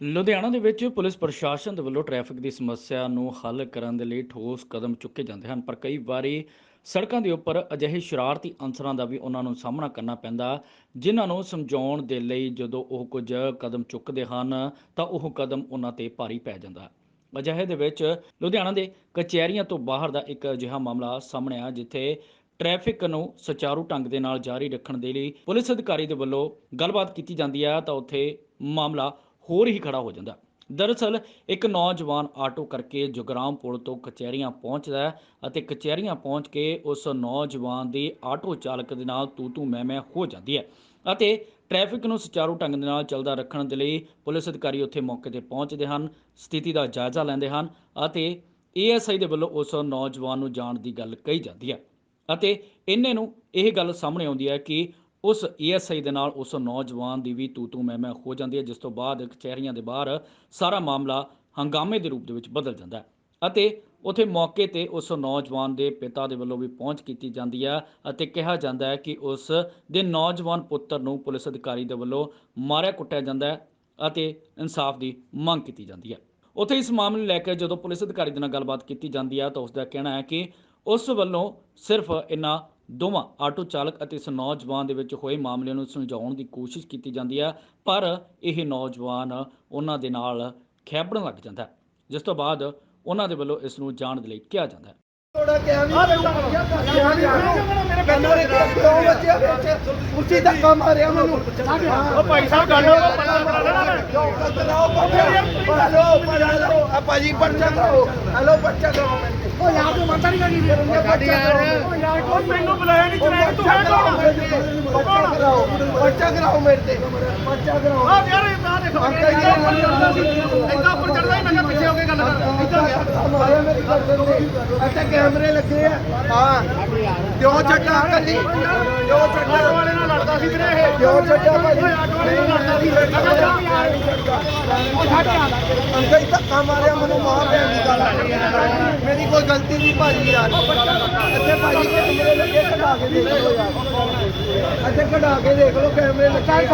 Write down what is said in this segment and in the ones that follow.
ਲੁਧਿਆਣਾ ਦੇ ਵਿੱਚ ਪੁਲਿਸ ਪ੍ਰਸ਼ਾਸਨ ਦੇ ਵੱਲੋਂ ਟ੍ਰੈਫਿਕ ਦੀ ਸਮੱਸਿਆ ਨੂੰ ਹੱਲ ਕਰਨ ਦੇ ਲਈ ਠੋਸ ਕਦਮ ਚੁੱਕੇ ਜਾਂਦੇ ਹਨ, ਪਰ ਕਈ ਵਾਰੀ ਸੜਕਾਂ ਦੇ ਉੱਪਰ ਅਜਿਹੇ ਸ਼ਰਾਰਤੀ ਅਨਸਰਾਂ ਦਾ ਵੀ ਉਹਨਾਂ ਨੂੰ ਸਾਹਮਣਾ ਕਰਨਾ ਪੈਂਦਾ, ਜਿਨ੍ਹਾਂ ਨੂੰ ਸਮਝਾਉਣ ਦੇ ਲਈ ਜਦੋਂ ਉਹ ਕੁਝ ਕਦਮ ਚੁੱਕਦੇ ਹਨ, ਤਾਂ ਉਹ ਕਦਮ ਉਹਨਾਂ ਤੇ ਭਾਰੀ ਪੈ ਜਾਂਦਾ ਅਜਿਹੇ ਦੇ ਵਿੱਚ ਲੁਧਿਆਣਾ ਦੇ ਕਚਹਿਰੀਆਂ ਤੋਂ ਬਾਹਰ ਦਾ ਇੱਕ ਅਜਿਹਾ ਮਾਮਲਾ ਸਾਹਮਣੇ ਆ ਜਿੱਥੇ ਟ੍ਰੈਫਿਕ ਨੂੰ ਸੁਚਾਰੂ ਢੰਗ ਦੇ ਨਾਲ ਜਾਰੀ ਰੱਖਣ ਦੇ ਲਈ ਪੁਲਿਸ ਅਧਿਕਾਰੀ ਦੇ ਵੱਲੋਂ ਗੱਲਬਾਤ ਕੀਤੀ ਜਾਂਦੀ ਹੈ, ਤਾਂ ਉੱਥੇ ਮਾਮਲਾ ਹੋਰ ਹੀ ਖੜਾ ਹੋ ਜਾਂਦਾ ਦਰਅਸਲ, ਇੱਕ ਨੌਜਵਾਨ ਆਟੋ ਕਰਕੇ ਜੁਗਰਾਮ ਪੁਲ ਤੋਂ ਕਚਹਿਰੀਆਂ ਪਹੁੰਚਦਾ ਅਤੇ ਕਚਹਿਰੀਆਂ ਪਹੁੰਚ ਕੇ ਉਸ ਨੌਜਵਾਨ ਦੀ ਆਟੋ ਚਾਲਕ ਦੇ ਨਾਲ ਤੂ ਤੂ ਮੈਂ ਮੈਂ ਹੋ ਜਾਂਦੀ ਹੈ ਅਤੇ ਟ੍ਰੈਫਿਕ ਨੂੰ ਸੁਚਾਰੂ ਢੰਗ ਦੇ ਨਾਲ ਚੱਲਦਾ ਰੱਖਣ ਦੇ ਲਈ ਪੁਲਿਸ ਅਧਿਕਾਰੀ ਉੱਥੇ ਮੌਕੇ ਤੇ ਪਹੁੰਚਦੇ ਹਨ, ਸਥਿਤੀ ਦਾ ਜਾਇਜ਼ਾ ਲੈਂਦੇ ਹਨ ਅਤੇ ਏਐਸਆਈ ਦੇ ਵੱਲੋਂ ਉਸ ਨੌਜਵਾਨ ਨੂੰ ਜਾਣ ਦੀ ਗੱਲ ਕਹੀ ਜਾਂਦੀ ਹੈ। ਅਤੇ ਇਹਨੇ ਨੂੰ ਇਹ ਗੱਲ ਸਾਹਮਣੇ ਆਉਂਦੀ ਹੈ ਕਿ ਉਸ ਏਐਸਆਈ ਦੇ ਨਾਲ ਉਸ ਨੌਜਵਾਨ ਦੀ ਵੀ ਤੂ ਤੂ ਮੈਂ ਮੈਂ ਹੋ ਜਾਂਦੀ ਹੈ, ਜਿਸ ਤੋਂ ਬਾਅਦ ਕਚਹਿਰੀਆਂ ਦੇ ਬਾਹਰ ਸਾਰਾ ਮਾਮਲਾ ਹੰਗਾਮੇ ਦੇ ਰੂਪ ਦੇ ਵਿੱਚ ਬਦਲ ਜਾਂਦਾ ਹੈ। ਅਤੇ ਉਥੇ ਮੌਕੇ ਤੇ ਉਸ ਨੌਜਵਾਨ ਦੇ ਪਿਤਾ ਦੇ ਵੱਲੋਂ ਵੀ ਪਹੁੰਚ ਕੀਤੀ ਜਾਂਦੀ ਹੈ ਅਤੇ ਕਿਹਾ ਜਾਂਦਾ ਹੈ ਕਿ ਉਸ ਦੇ ਨੌਜਵਾਨ ਪੁੱਤਰ ਨੂੰ ਪੁਲਿਸ ਅਧਿਕਾਰੀ ਦੇ ਵੱਲੋਂ ਮਾਰਿਆ ਕੁੱਟਿਆ ਜਾਂਦਾ ਹੈ ਅਤੇ ਇਨਸਾਫ ਦੀ ਮੰਗ ਕੀਤੀ ਜਾਂਦੀ ਹੈ। ਉਥੇ ਇਸ ਮਾਮਲੇ ਨੂੰ ਲੈ ਕੇ ਜਦੋਂ ਪੁਲਿਸ ਅਧਿਕਾਰੀ ਦੇ ਨਾਲ ਗੱਲਬਾਤ ਕੀਤੀ ਜਾਂਦੀ ਹੈ ਤਾਂ ਉਸ ਦਾ ਕਹਿਣਾ ਹੈ ਕਿ ਉਸ ਵੱਲੋਂ ਸਿਰਫ ਇਨ੍ਹਾਂ ਦੋਵਾਂ ਆਟੋ ਚਾਲਕ ਅਤੇ ਇਸ ਨੌਜਵਾਨ ਦੇ ਵਿੱਚ ਹੋਏ ਮਾਮਲੇ ਨੂੰ ਸੁਲਝਾਉਣ ਦੀ ਕੋਸ਼ਿਸ਼ ਕੀਤੀ ਜਾਂਦੀ ਹੈ ਪਰ ਇਹ ਨੌਜਵਾਨ ਉਹਨਾਂ ਦੇ ਨਾਲ ਖੈਬੜਨ ਲੱਗ ਜਾਂਦਾ ਹੈ ਜਿਸ ਤੋਂ ਬਾਅਦ ਉਹਨਾਂ ਦੇ ਵੱਲੋਂ ਇਸ ਨੂੰ ਜਾਣ ਦੇ ਲਈ ਕਿਹਾ ਜਾਂਦਾ ਹੈ। ਥੋੜਾ ਕਿਹਾ ਵੀ ਮੇਰੇ ਬੰਦੇ ਨੇ ਕਿਉਂ ਬੱਚਿਆ ਉੱਚੀ ਧੱਕਾ ਮਾਰਿਆ ਮੈਨੂੰ। ਉਹ ਭਾਈ ਸਾਹਿਬ ਗੱਲ ਕਰਾਓ ਹੈਲੋ ਆ ਭਾਜੀ ਪਰਚਾ ਕਰਾਓ ਹੈਲੋ ਪਰਚਾ ਕਰਾਓ ਉਹ ਯਾਰ ਤੂੰ ਮੰਨਦਾ ਨਹੀਂ ਕਰੀ ਸਾਡੀ ਯਾਰ ਉਹ ਮੈਨੂੰ ਬੁਲਾਇਆ ਨਹੀਂ ਤੂੰ ਤੂੰ ਹੈ ਕੌਣ ਕੌਣ ਪਰਚਾ ਕਰਾਓ ਮੇਰੇ ਤੇ। ਪਰਚਾ ਕਰਾਓ। ਆ ਯਾਰ ਇਹ ਦੇਖੋ ਇੱਦਾਂ ਉੱਪਰ ਚੜਦਾ ਮੈਂ ਕਿਹਾ ਪਿੱਛੇ ਹੋ ਕੇ ਗੱਲ ਕਰ। ਇੱਦਾਂ ਨੂੰ ਇੱਥੇ ਕੈਮਰੇ ਲੱਗੇ ਆ। ਹਾਂ। ਕਿਉਂ ਛੱਡਾ ਕੱਲੀ? ਕਿਉਂ ਛੱਡਾ ਵਾਲੇ ਨਾਲ ਲੜਦਾ ਸੀ ਵੀਰੇ ਇਹ। ਕਿਉਂ ਛੱਡਾ ਭਾਈ ਆਟੋ ਵਾਲੇ ਨਾਲ ਲੜਦਾ ਸੀ। ਅੰਕਲ ਹੀ ਧੱਕਾ ਮਾਰਿਆ ਮੈਨੂੰ ਮਾਰ ਦੇਣ ਦੀ ਗੱਲ ਮੇਰੀ ਕੋਈ ਗਲਤੀ ਨਹੀਂ ਭਾਜੀ ਯਾਰ। ਇੱਥੇ ਭਾਜੀ ਕੈਮਰੇ ਲੱਗੇ ਕਢਾ ਕੇ ਦੇਖ ਲਓ ਯਾਰ। ਇੱਥੇ ਕਢਾ ਕੇ ਦੇਖ ਲਓ ਕੈਮਰੇ ਲੱਗੇ।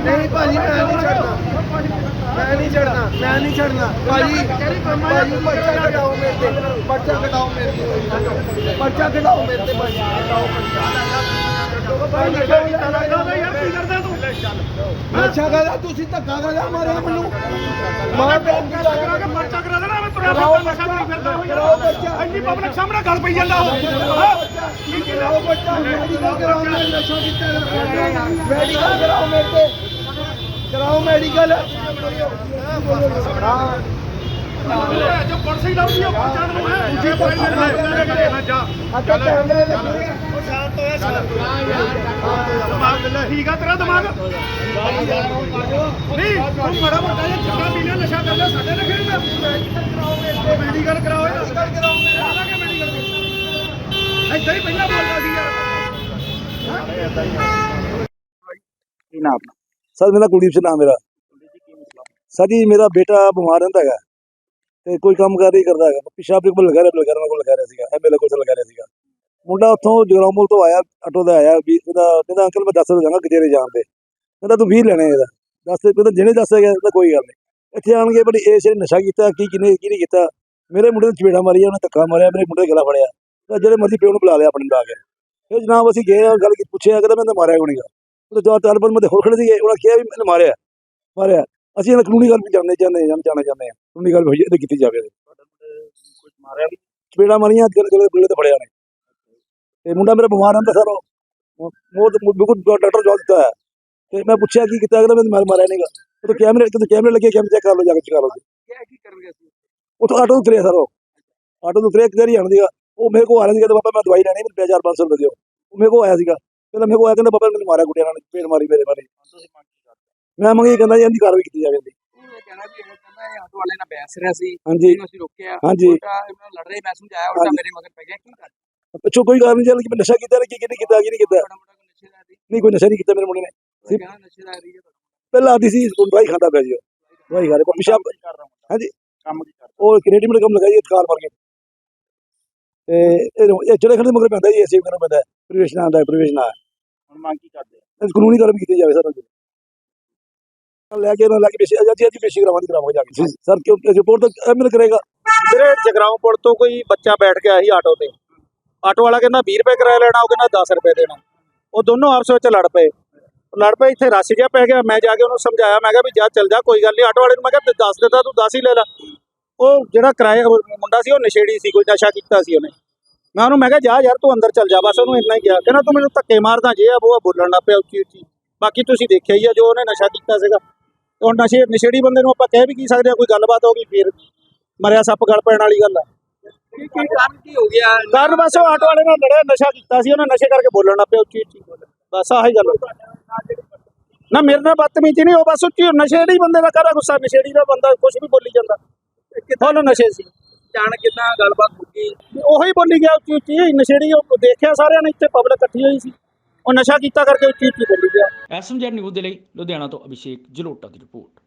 ਨਹੀਂ ਭਾਜੀ ਮੈਂ ਨਹੀਂ ਛੱਡਣਾ ਮੈਂ ਨਹੀਂ ਛੱਡਣਾ ਮੈਂ ਨਹੀਂ ਛੱਡਣਾ ਭਾਜੀ ਭਾਜੀ ਪਰਚਾ ਕਟਾਓ ਮੇਰੇ ਤੇ। ਪਰਚਾ ਕਟਾਓ ਮੇਰੇ ਤੇ। ਪਰਚਾ ਕਟਾਓ ਮੇਰੇ ਤੇ ਭਾਜੀ। ਕਟਾਓ ਭਾਈ ਨਸ਼ਾ ਕਰਦਾ ਯਾਰ ਕੀ ਕਰਦਾ ਨਸ਼ਾ ਕਰਦਾ ਤੁਸੀਂ ਧੱਕਾ ਕਰਦਾ ਮਾਰਿਆ ਮੈਨੂੰ। ਮਾਰ ਦੇ ਕਰਾ ਕੇ ਪਰਚਾ ਕਰਾ ਦੇਣਾ ਮੈਂ ਤੁਰਿਆ ਫਿਰਦਾ ਨਸ਼ਾ ਕਰੀ ਫਿਰਦਾ। ਬੱਚਾ। ਇੰਨੀ ਪਬਲਿਕ ਸਾਹਮਣੇ ਗੱਲ ਪਈ ਜਾਂਦਾ ਉਹ। ਕਰਾਓ ਬੱਚਾ। ਮੈਡੀਕਲ ਕਰਾਓ ਮੈਂ ਨਸ਼ਾ ਕੀਤਾ ਮੈਡੀਕਲ ਕਰਾਓ ਮੇਰੇ ਤੇ। ਕਰਾਓ ਮੈਡੀਕਲ ਹਾਂ। ਜੋ ਪੁਲਿਸ ਹੀ ਲਾਉਂਦੀ ਆ ਪਰਚਾ ਨੂੰ ਹੈ ਉੱਚੇ ਪਾਈ ਲੈ ਜਾ ਅੱਛਾ ਕੈਮਰੇ ਲੱਗੇ ਆ ਦਿਮਾਗ ਲੈ ਠੀਕ ਆ ਤੇਰਾ ਦਿਮਾਗ ਨਹੀਂ ਤੂੰ ਬੜਾ ਮੋਟਾ ਜਿਹਾ ਚਿੱਟਾ ਪੀ ਨਸ਼ਾ ਕਰ ਲਿਆ ਸਾਡੇ ਨਾਲ ਖੇਡਦਾ ਮੈਡੀਕਲ ਕਰਾਓ ਮੈਡੀਕਲ ਕਰਾਓ ਮੇਰਾ ਹੀ ਪਹਿਲਾਂ ਬੋਲਦਾ ਸੀ ਯਾਰ ਕੀ ਨਾਮ? ਸਰ, ਮੇਰਾ ਕੁਲਦੀਪ ਸਿੰਘ ਨਾਮ ਮੇਰਾ। ਸਰ ਜੀ, ਮੇਰਾ ਬੇਟਾ ਬਿਮਾਰ ਰਹਿੰਦਾ ਹੈਗਾ। ਤੇ ਕੋਈ ਕੰਮ ਕਰ ਨਹੀਂ ਕਰਦਾ ਹੈਗਾ। ਪਿਸ਼ਾਬ ਦੇ ਕੋਲ ਲਗਾ ਰਿਹਾ ਲਗਾ ਰਿਹਾ ਕੋਲ ਲਗਾ ਰਿਹਾ ਸੀਗਾ। ਐਮਐਲਏ ਕੋਲ ਲਗਾ ਰਿਹਾ ਸੀਗਾ। ਮੁੰਡਾ ਉੱਥੋਂ ਜਗਰਾਮੁਲ ਤੋਂ ਆਇਆ, ਆਟੋ ਦਾ ਆਇਆ, ਵੀ ਉਹਦਾ, ਕਹਿੰਦਾ, ਅੰਕਲ, ਮੈਂ 10 ਵਜੇ ਜਾਣਾ ਕਚੇਰੇ ਜਾਣ ਦੇ। ਕਹਿੰਦਾ, ਤੂੰ 20 ਲੈਣੇ ਇਹਦਾ। ਦੱਸ ਕਹਿੰਦਾ, ਜਿਹਨੇ ਦੱਸੇਗਾ ਤਾਂ ਕੋਈ ਗੱਲ ਨਹੀਂ। ਇੱਥੇ ਆਣ ਕੇ ਬੜੀ ਇਹ ਸ਼ੇ ਨਸ਼ਾ ਕੀਤਾ, ਕੀ ਕਿਨੇ ਕੀ ਨਹੀਂ ਕੀਤਾ? ਮੇਰੇ ਮੁੰਡੇ ਨੂੰ ਚਪੇੜਾ ਮਾਰੀ ਉਹਨੇ ਧੱਕਾ ਮਾਰਿਆ, ਮੇਰੇ ਮੁੰਡੇ ਦਾ ਗਲਾ ਫੜਿਆ। ਤਾਂ ਜਿਹੜੇ ਮਰਜ਼ੀ ਪਿਓ ਨੂੰ ਬੁਲਾ ਲਿਆ ਆਪਣੇ ਨੂੰ ਕੇ। ਫਿਰ ਜਨਾਬ ਅਸੀਂ ਗਏ ਆ ਗੱਲ ਕੀ ਪੁੱਛਿਆ, ਕਹਿੰਦਾ, ਮੈਂ ਤਾਂ ਮਾਰਿਆ ਕੋਈ ਉਹ ਚਾਰ ਚਾਰ ਬੰਦੇ ਹੋਰ ਖੜੇ ਸੀਗੇ ਉਹਨਾਂ ਕਿਹਾ ਵੀ ਮੈਨੂੰ ਮਾਰਿਆ ਮਾਰਿਆ। ਅਸੀਂ ਇਹਨਾਂ ਕਾਨੂੰਨੀ ਗੱਲ ਵੀ ਜਾਣਦੇ ਚਾਹੁੰਦੇ ਹਾਂ ਜਾਣਨਾ ਚਾਹੁੰਦੇ ਹਾਂ। ਕਾਨੂੰਨੀ ਗੱਲ ਹੋਈ ਤੇ ਕੀਤੀ ਜਾਵੇ ਮਾਰਿਆ ਵੀ ਚਪੇੜਾ ਮਾਰੀਆਂ ਗਲੇ ਗਲੇ ਤੇ ਫੜਿਆ ਨੇ। ਤੇ ਮੁੰਡਾ ਮੇਰਾ ਬਿਮਾਰ ਰਹਿੰਦਾ ਸਰ ਉਹ ਮੋਰ ਬਿਲਕੁਲ ਡਾਕਟਰ ਜਵਾਬ ਦਿੱਤਾ ਹੈ। ਤੇ ਮੈਂ ਪੁੱਛਿਆ ਕੀ ਕੀਤਾ ਅਗਲਾ ਮਾਰ- ਮਾਰਿਆ ਨਹੀਂਗਾ ਉਹ ਤਾਂ ਕੈਮਰੇ ਤੇ ਕੈਮਰੇ ਲੱਗੇ ਕੈਮਰੇ ਚੈੱਕ ਕਰ ਲਓ ਜਾ ਕੇ ਚੈੱਕ ਕਰ ਲਓ। ਕੀ ਕਰਨ ਗਿਆ ਸੀ ਉੱਥੋਂ ਆਟੋ ਉਤਰਿਆ ਸਰ ਉਹ। ਆਟੋ ਉਤਰਿਆ ਕਿਧਰ ਹੀ ਆਣ ਦੀਗਾ ਉਹ ਮੇਰੇ ਕੋਲ ਆ ਰਿਹਾ ਸੀਗਾ ਤੇ ਬਾਬਾ ਮੈਂ ਦਵਾਈ ਲੈਣੀ ਮੈਨੂੰ 4-500 ਰੁਪਏ ਦਿਓ। ਉਹ ਮੇਰੇ ਕੋਲ ਆਇਆ ਸੀਗਾ। ਕਹਿੰਦਾ ਮੇਰੇ ਕੋਲ ਆਇਆ ਕਹਿੰਦਾ ਬਾਬਾ ਮੈਨੂੰ ਮਾਰਿਆ ਗੁੱਟਿਆਂ ਨਾਲ ਪੇੜ ਮਾਰੀ ਮੇਰੇ ਮਾਰੀ ਮੈਂ ਮੰਗੀ ਕਹਿੰਦਾ ਜੀ ਇਹਦੀ ਕਾਰਵਾਈ ਕੀਤੀ ਜਾਵੇ। ਹਾਂਜੀ। ਹਾਂਜੀ। ਕਰ? ਪਿੱਛੋਂ ਕੋਈ ਗੱਲ ਨਹੀਂ ਚੱਲ ਕਿ ਨਸ਼ਾ ਕੀਤਾ ਕੀ ਕੀ ਨਹੀਂ ਕੀਤਾ? ਕੀ ਨਹੀਂ ਕੀਤਾ ਦਾ ਨਹੀਂ ਕੋਈ ਨਸ਼ਾ ਨਹੀਂ ਕੀਤਾ ਮੇਰੇ ਮੁੰਡੇ ਨੇ। ਦਾ ਪਹਿਲਾਂ ਆਦੀ ਸੀ ਹੁਣ ਦਵਾਈ ਖਾਂਦਾ ਪਿਆ ਜੀ ਦਵਾਈ ਖਾ ਰਿਹਾ ਪਿਸ਼ਾਬ ਹਾਂਜੀ। ਕੰਮ ਕੀ ਕਰ ਉਹ ਕੈਨੇਡੀ ਮੇਂ ਕੰਮ ਲਗਾਈ ਕਾਰ ਮਾਰਕੀਟ ਤੇ ਇਹ ਜਿਹੜੇ ਖੜੇ ਮਗਰ ਪੈਂਦਾ ਜੀ ਐਸੇ ਕਰਨ ਪੈਂਦਾ ਪ੍ਰਵੇਸ਼ ਨਾ ਆਂਦਾ ਪ੍ਰਵੇਸ਼ ਨਾ ਹੁਣ ਮੰਗ ਕੀ ਕਰਦੇ ਕਾਨੂੰਨੀ ਕਾਰਵਾਈ ਕੀਤੀ ਜਾਵੇ ਸਰ ਲੈ ਕੇ ਉਹਨਾਂ ਲੈ ਕੇ ਪੇਸ਼ੀ ਅੱਜ ਅੱਜ ਪੇਸ਼ੀ ਕਰਾਵਾਂਗੇ ਕਰਾਵਾਂਗੇ ਜਾ ਕੇ। ਸਰ ਕਿਉਂ ਰਿਪੋਰਟ ਤਾਂ ਐਮਐਲ ਕਰੇਗਾ। ਵੀਰੇ ਜਗਰਾਉਂ ਪੁਲ ਤੋਂ ਕੋਈ ਬੱਚਾ ਬੈਠ ਕੇ ਆਇਆ ਸੀ ਆਟੋ ਤੇ। ਆਟੋ ਵਾਲਾ ਕਹਿੰਦਾ 20 ਰੁਪਏ ਕਿਰਾਇਆ ਲੈਣਾ ਉਹ ਕਹਿੰਦਾ 10 ਰੁਪਏ ਦੇਣਾ। ਉਹ ਦੋਨੋਂ ਆਪਸ ਵਿੱਚ ਲੜ ਪਏ। ਲੜ ਪਏ ਇੱਥੇ ਰਸ਼ ਜਿਹਾ ਪੈ ਗਿਆ। ਮੈਂ ਜਾ ਕੇ ਉਹਨੂੰ ਸਮਝਾਇਆ ਮੈਂ ਕਿਹਾ ਵੀ ਜਾ ਚੱਲ ਜਾ ਕੋਈ ਗੱਲ ਨਹੀਂ ਆਟੋ ਵਾਲੇ ਨੂੰ ਮੈਂ ਕਿਹਾ 10 ਦਿੱਤਾ ਤੂੰ 10 ਹੀ ਲੈ ਲੈ। ਉਹ ਜਿਹੜਾ ਕਿਰਾਇਆ ਮੁੰਡਾ ਸੀ ਉਹ ਨਸ਼ੇੜੀ ਸੀ ਕੋਈ ਨਸ਼ਾ ਕੀਤਾ ਸੀ ਉਹਨੇ। ਮੈਂ ਉਹਨੂੰ ਮੈਂ ਕਿਹਾ ਜਾ ਯਾਰ ਤੂੰ ਅੰਦਰ ਚੱਲ ਜਾ ਬਸ ਉਹਨੂੰ ਇੰਨਾ ਹੀ ਕਿਹਾ। ਕਹਿੰਦਾ ਤੂੰ ਮੈਨੂੰ ਧੱਕੇ ਮਾਰਦਾ ਜੇ ਆ ਉਹ ਬੋਲਣ ਲੱਗ ਪਿਆ ਉੱਚੀ ਉੱਚੀ ਬਾਕੀ ਤੁਸੀਂ ਦੇਖਿਆ ਹੀ ਆ ਜੋ ਉਹਨੇ ਨਸ਼ਾ ਕੀਤਾ ਸੀਗਾ। ਹੁਣ ਨਸ਼ੇ ਨਸ਼ੇੜੀ ਬੰਦੇ ਨੂੰ ਆਪਾਂ ਕਹਿ ਵੀ ਕੀ ਸਕਦੇ ਆ ਕੋਈ ਗੱਲਬਾਤ ਹੋ ਗਈ ਫਿਰ ਮਰਿਆ ਸੱਪ ਗਲ ਪੈਣ ਵਾਲੀ ਗੱਲ ਆ। ਕੀ ਕਾਰਨ ਕੀ ਹੋ ਗਿਆ? ਕਾਰਨ ਬਸ ਉਹ ਆਟੋ ਵਾਲੇ ਨਾਲ ਲੜਿਆ ਨਸ਼ਾ ਕੀਤਾ ਸੀ ਉਹਨੇ ਨਸ਼ੇ ਕਰਕੇ ਬੋਲਣ ਲੱਗ ਪਿਆ ਉੱਚੀ ਉੱਚੀ। ਬਸ ਆਹੀ ਗੱਲ। ਨਾ ਮੇਰੇ ਨਾਲ ਬਦਤਮੀਜ਼ੀ ਨਹੀਂ ਉਹ ਬਸ ਉੱਚੀ ਨਸ਼ੇੜੀ ਬੰਦੇ ਦਾ ਕਾਹਦਾ ਗੁੱਸਾ ਨਸ਼ੇੜੀ ਦਾ ਬੰਦਾ ਕੁਝ ਵੀ ਬੋਲੀ ਜਾਂਦਾ। ਫੁੱਲ ਨਸ਼ੇ ਸੀ। ਜਾਣ ਕਿਦਾਂ ਗੱਲਬਾਤ ਹੋ ਗਈ? ਉਹੀ ਬੋਲੀ ਗਿਆ ਉੱਚੀ ਉੱਚੀ ਨਸ਼ੇੜੀ ਉਹ ਦੇਖਿਆ ਸਾਰਿਆਂ ਨੇ ਇੱਥੇ ਪਬਲਿਕ ਇਕੱਠੀ ਹੋਈ ਸੀ। ਉਹ ਨਸ਼ਾ ਕੀਤਾ ਕਰਕੇ ਉੱਚੀ ਉੱਚੀ ਬੋਲੀ ਗਿਆ ਐਸਐਮਜੈਡ ਨਿਊਜ਼ ਦੇ ਲਈ ਲੁਧਿਆਣਾ ਤੋਂ ਅਭਿਸ਼ੇਕ ਜਲੋਟਾ ਦੀ ਰਿਪੋਰਟ।